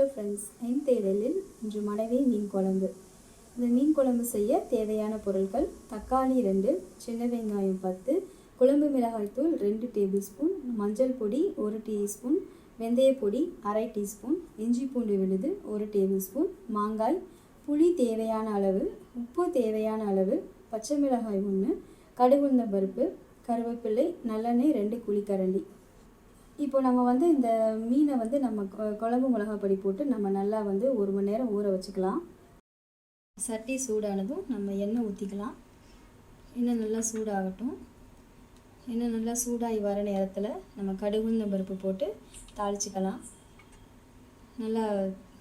Hello friends என் தேடலில் இன்று மனைவி மீன் குழம்பு. இந்த மீன் குழம்பு செய்ய தேவையான பொருட்கள் தக்காளி ரெண்டு சின்ன வெங்காயம் பத்து குழம்பு மிளகாய்த்தூள் ரெண்டு டேபிள் ஸ்பூன் மஞ்சள் பொடி ஒரு டீஸ்பூன் வெந்தய பொடி அரை டீஸ்பூன் இஞ்சி பூண்டு விழுது ஒரு டேபிள் ஸ்பூன் மாங்காய் புளி தேவையான அளவு உப்பு தேவையான அளவு பச்சை மிளகாய் ஒன்று கடுகுந்த பருப்பு கருவேப்பிள்ளை நல்லெண்ணெய் ரெண்டு குழிக்கரண்டி. இப்போ நம்ம வந்து இந்த மீனை வந்து நம்ம கொ- குழம்பு மிளகாப்பொடி போட்டு நம்ம நல்லா வந்து ஒரு மணி நேரம் ஊற வச்சுக்கலாம். சட்டி சூடானதும் நம்ம எண்ணெய் ஊற்றிக்கலாம் எண்ணெய் நல்லா சூடாகட்டும். எண்ணெய் நல்லா சூடாகி வர நேரத்தில் நம்ம கடுகுந்த பருப்பு போட்டு தாளிச்சுக்கலாம். நல்லா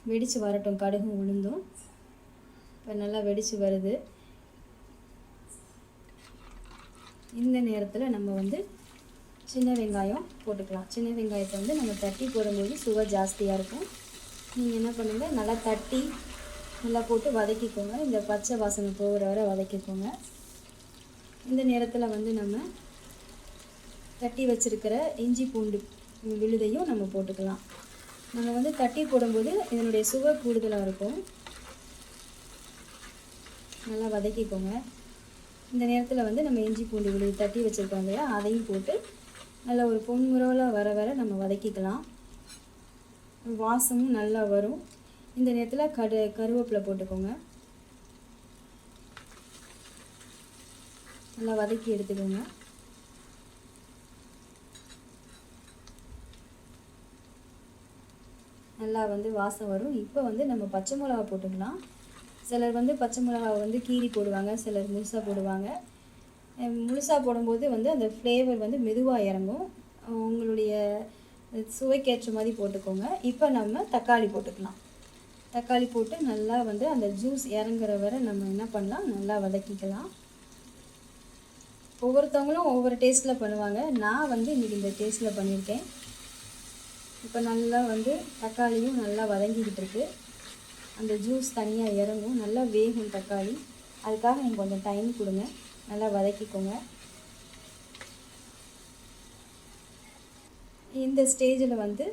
வெடித்து வரட்டும் கடுகும் உளுந்தும். இப்போ நல்லா வெடித்து வருது. இந்த நேரத்தில் நம்ம வந்து சின்ன வெங்காயம் போட்டுக்கலாம். சின்ன வெங்காயத்தை வந்து நம்ம தட்டி போடும்போது சுவை ஜாஸ்தியாக இருக்கும். நீங்கள் என்ன பண்ணுங்கள் நல்லா தட்டி நல்லா போட்டு வதக்கிக்கோங்க. இந்த பச்சை வாசனை போகிற வரை வதக்கிக்கோங்க. இந்த நேரத்தில் வந்து நம்ம தட்டி வச்சுருக்கிற இஞ்சி பூண்டு விழுதையும் நம்ம போட்டுக்கலாம். நம்ம வந்து தட்டி போடும்போது இதனுடைய சுவை கூடுதலாக இருக்கும். நல்லா வதக்கிக்கோங்க. இந்த நேரத்தில் வந்து நம்ம இஞ்சி பூண்டு விழுது தட்டி வச்சுருக்கோம் இல்லையா அதையும் போட்டு நல்லா ஒரு பொன்முறவில் வர வர நம்ம வதக்கிக்கலாம். வாசமும் நல்லா வரும். இந்த நேரத்தில் கடு கருவேப்பிலை போட்டுக்கோங்க. நல்லா வதக்கி எடுத்துக்கோங்க. நல்லா வந்து வாசம் வரும். இப்போ வந்து நம்ம பச்சை மிளகா போட்டுக்கலாம். சிலர் வந்து பச்சை மிளகாவை வந்து கீரி போடுவாங்க சிலர் முழுசாக போடுவாங்க. முழுசாக முழுசா போடும்போது வந்து அந்த ஃப்ளேவர் வந்து மெதுவாக இறங்கும். உங்களுடைய சுவைக்கேற்ற மாதிரி போட்டுக்கோங்க. இப்போ நம்ம தக்காளி போட்டுக்கலாம். தக்காளி போட்டு நல்லா வந்து அந்த ஜூஸ் இறங்குற வரை நம்ம என்ன பண்ணலாம்? நல்லா வதக்கிக்கலாம். ஒவ்வொருத்தவங்களும் ஒவ்வொரு டேஸ்ட்டில் பண்ணுவாங்க. நான் வந்து இன்றைக்கி இந்த டேஸ்ட்டில் பண்ணியிருக்கேன். இப்போ நல்லா வந்து தக்காளியும் நல்லா வதங்கிக்கிட்டு இருக்கு. அந்த ஜூஸ் தனியாக இறங்கும். நல்லா வேகும் தக்காளி. அதுக்காக நீங்கள் கொஞ்சம் டைம் கொடுங்க. நல்லா வதக்கிக்கோங்க. இந்த ஸ்டேஜில் வந்து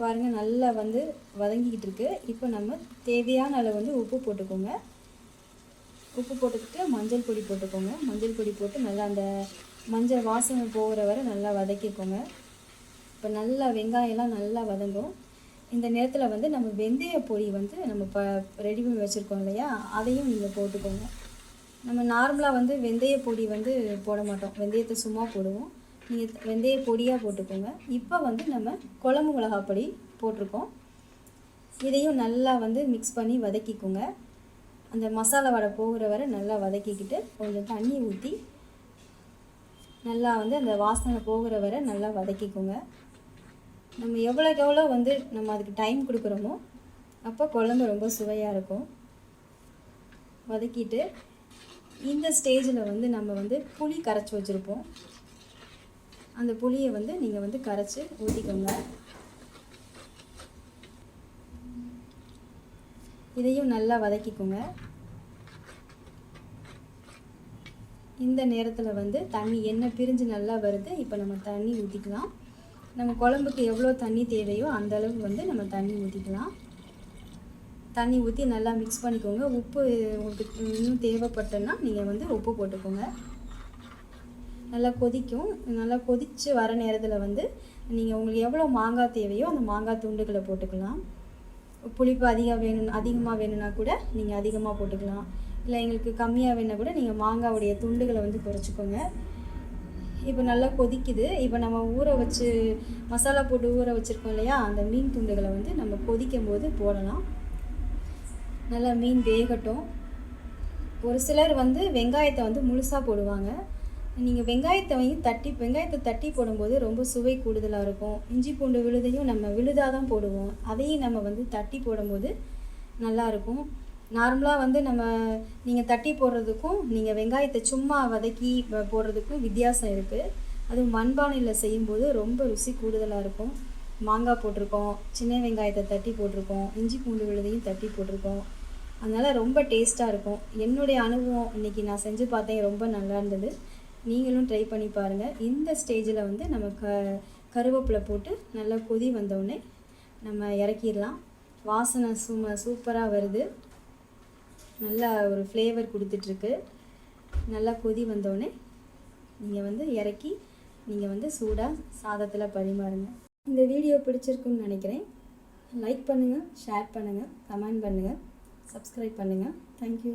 பாருங்கள் நல்லா வந்து வதங்கிக்கிட்டு இருக்கு. இப்போ நம்ம தேவையான அளவு வந்து உப்பு போட்டுக்கோங்க. உப்பு போட்டுக்கிட்டு மஞ்சள் பொடி போட்டுக்கோங்க. மஞ்சள் பொடி போட்டு நல்லா அந்த மஞ்சள் வாசனை போகிற வரை நல்லா வதக்கிக்கோங்க. இப்போ நல்லா வெங்காயம்லாம் நல்லா வதங்கும். இந்த நேரத்தில் வந்து நம்ம வெந்தய பொடி வந்து நம்ம ப ரெடி பண்ணி வச்சுருக்கோம் இல்லையா? அதையும் நீங்கள் போட்டுக்கோங்க. நம்ம நார்மலாக வந்து வெந்தய பொடி வந்து போட மாட்டோம். வெந்தயத்தை சும்மா போடுவோம். நீங்கள் வெந்தய பொடியாக போட்டுக்கோங்க. இப்போ வந்து நம்ம குழம்பு மிளகாப்பொடி போட்டிருக்கோம். இதையும் நல்லா வந்து மிக்ஸ் பண்ணி வதக்கிக்கோங்க. அந்த மசாலா வடை போகிற வரை நல்லா வதக்கிக்கிட்டு கொஞ்சம் தண்ணி ஊற்றி நல்லா வந்து அந்த வாசனை போகிற வரை நல்லா வதக்கிக்கோங்க. நம்ம எவ்வளோக்கு எவ்வளோ வந்து நம்ம அதுக்கு டைம் கொடுக்குறோமோ அப்போ குழம்பு ரொம்ப சுவையாக இருக்கும். வதக்கிட்டு இந்த ஸ்டேஜில் வந்து நம்ம வந்து புளி கரைச்சி வச்சுருப்போம். அந்த புளியை வந்து நீங்கள் வந்து கரைச்சி ஊற்றிக்கோங்க இதையும் நல்லா வதக்கிக்கோங்க. இந்த நேரத்தில் வந்து தண்ணி எண்ணெய் பிரிஞ்சு நல்லா வருது. இப்போ நம்ம தண்ணி ஊற்றிக்கலாம் நம்ம குழம்புக்கு எவ்வளோ தண்ணி தேவையோ அந்த அளவுக்கு வந்து நம்ம தண்ணி ஊற்றிக்கலாம் தண்ணி ஊற்றி நல்லா மிக்ஸ் பண்ணிக்கோங்க. உப்பு உங்களுக்கு இன்னும் தேவைப்பட்டன்னா நீங்கள் வந்து உப்பு போட்டுக்கோங்க. நல்லா கொதிக்கும். நல்லா கொதித்து வர நேரத்தில் வந்து நீங்கள் உங்களுக்கு எவ்வளோ மாங்காய் தேவையோ அந்த மாங்காய் துண்டுகளை போட்டுக்கலாம். புளிப்பு அதிகம் வேணும் அதிகமாக வேணும்னா கூட நீங்கள் அதிகமாக போட்டுக்கலாம். இல்லை எங்களுக்கு கம்மியாக வேணும்னா கூட நீங்கள் மாங்காவுடைய துண்டுகளை வந்து குறைச்சிக்கோங்க. இப்போ நல்லா கொதிக்குது. இப்போ நம்ம ஊற வச்சு மசாலா போட்டு ஊற வச்சுருக்கோம் இல்லையா? அந்த மீன் துண்டுகளை வந்து நம்ம கொதிக்கும் போது போடலாம். நல்லா மீன் வேகட்டும். ஒரு சிலர் வந்து வெங்காயத்தை வந்து முழுசாக போடுவாங்க. நீங்கள் வெங்காயத்தை வந்து தட்டி வெங்காயத்தை தட்டி போடும்போது ரொம்ப சுவை கூடுதலாக இருக்கும். இஞ்சி பூண்டு விழுதையும் நம்ம விழுதாக தான் போடுவோம். அதையும் நம்ம வந்து தட்டி போடும்போது நல்லா இருக்கும். நார்மலாக வந்து நம்ம நீங்கள் தட்டி போடுறதுக்கும் நீங்கள் வெங்காயத்தை சும்மா வதக்கி போடுறதுக்கும் வித்தியாசம் இருக்குது அதுவும் மண்பானையில் செய்யும்போது ரொம்ப ருசி கூடுதலாக இருக்கும். மாங்காய் போட்டிருக்கோம் சின்ன வெங்காயத்தை தட்டி போட்டிருக்கோம் இஞ்சி பூண்டு விழுதையும் தட்டி போட்டிருக்கோம். அதனால் ரொம்ப டேஸ்ட்டாக இருக்கும். என்னுடைய அனுபவம் இன்றைக்கி நான் செஞ்சு பார்த்தேன் ரொம்ப நல்லா இருந்தது. நீங்களும் ட்ரை பண்ணி பாருங்கள் இந்த ஸ்டேஜில் வந்து நம்ம க கருவேப்பிலை போட்டு நல்லா கொதி வந்தோடனே நம்ம இறக்கிடலாம். வாசனை சும சூப்பராக வருது. நல்லா ஒரு ஃப்ளேவர் கொடுத்துட்ருக்கு. நல்லா கொதி வந்தோடனே நீங்கள் வந்து இறக்கி நீங்கள் வந்து சூடாக சாதத்தில் பரிமாறுங்க. இந்த வீடியோ பிடிச்சிருக்குன்னு நினைக்கிறேன். லைக் பண்ணுங்கள் ஷேர் பண்ணுங்கள் கமெண்ட் பண்ணுங்கள் சப்ஸ்கிரைப் பண்ணுங்கள் தேங்க்யூ